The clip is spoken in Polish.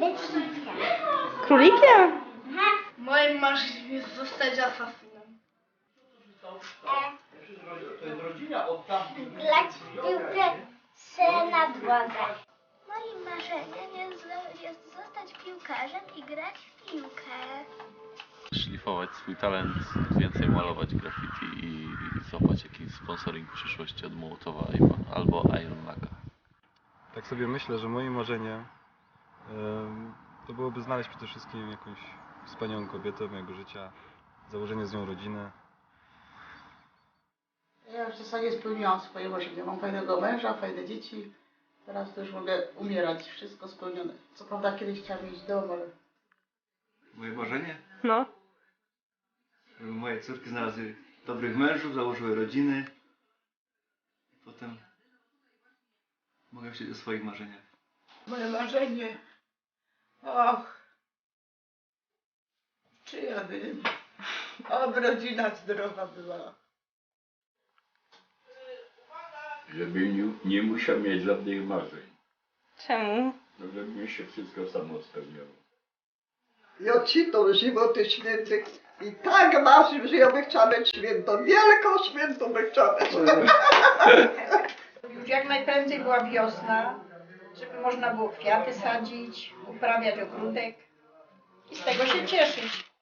Lecznicę. Królikiem? Aha. Moim marzeniem jest zostać asasynem. Grać w piłkę se na dworze. Moim marzeniem jest, jest zostać piłkarzem i grać w piłkę. szlifować swój talent, więcej malować graffiti i, i złapać jakiś sponsoring w przyszłości od Mołotowa albo Iron Maga. Tak sobie myślę, że moim marzeniem em, to byłoby znaleźć przede wszystkim jakąś wspaniałą kobietę mojego życia, założenie z nią rodziny. Ja w zasadzie spełniłam swoje marzenia. Mam fajnego męża, fajne dzieci. Teraz to już mogę umierać. Wszystko spełnione. Co prawda kiedyś chciałam mieć dom, ale Moje marzenie? No. Żeby moje córki znalazły dobrych mężów, założyły rodziny. I potem mogę myśleć o swoich marzeniach. Moje marzenie. Och. Czy ja wiem? Oby rodzina zdrowa była. żeby nie, nie musiał mieć żadnych marzeń, Czemu? no żeby mi się wszystko samo spełniało. Ja ci to żywoty świętych i tak marzy, że ja bym chciała mieć święto, wielką świętą bym chciała mieć. Już jak najprędzej była wiosna, żeby można było kwiaty sadzić, uprawiać ogródek i z tego się cieszyć.